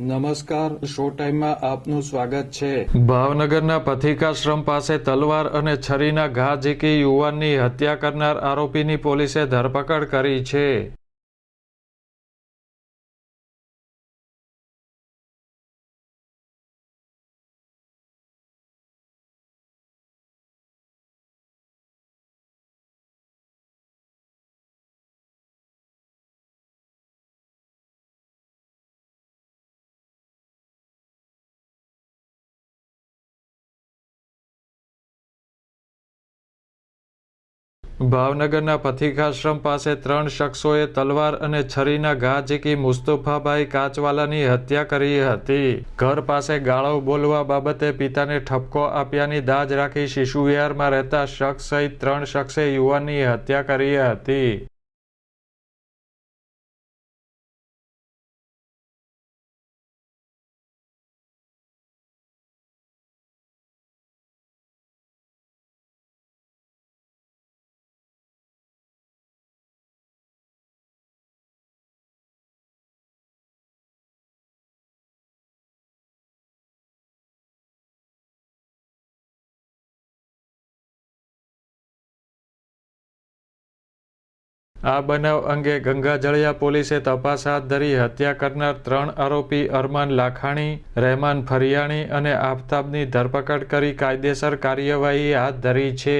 નમસ્કાર, શો ટાઈમમાં આપનું સ્વાગત છે. ભાવનગરના પથિકાશ્રમ પાસે તલવાર અને છરીના ઘા ઝીકી યુવાનની હત્યા કરનાર આરોપીની પોલીસે ધરપકડ કરી છે. ભાવનગરના પથિકાશ્રમ પાસે ત્રણ શખ્સોએ તલવાર અને છરીના ઘા ઝીકી મુસ્તફાભાઈ કાચવાલાની હત્યા કરી હતી. ઘર પાસે ગાળો બોલવા બાબતે પિતાને ઠપકો આપ્યાની દાજ રાખી શિશુ વિહારમાં રહેતા શખ્સ સહિત ત્રણ શખ્સે યુવાનની હત્યા કરી હતી. આ બનાવ અંગે ગંગાજળિયા પોલીસે તપાસ હાથ ધરી હત્યા કરનાર ત્રણ આરોપી અરમાન લાખાણી, રહેમાન ફરિયાણી અને આફતાબની ધરપકડ કરી કાયદેસર કાર્યવાહી હાથ ધરી છે.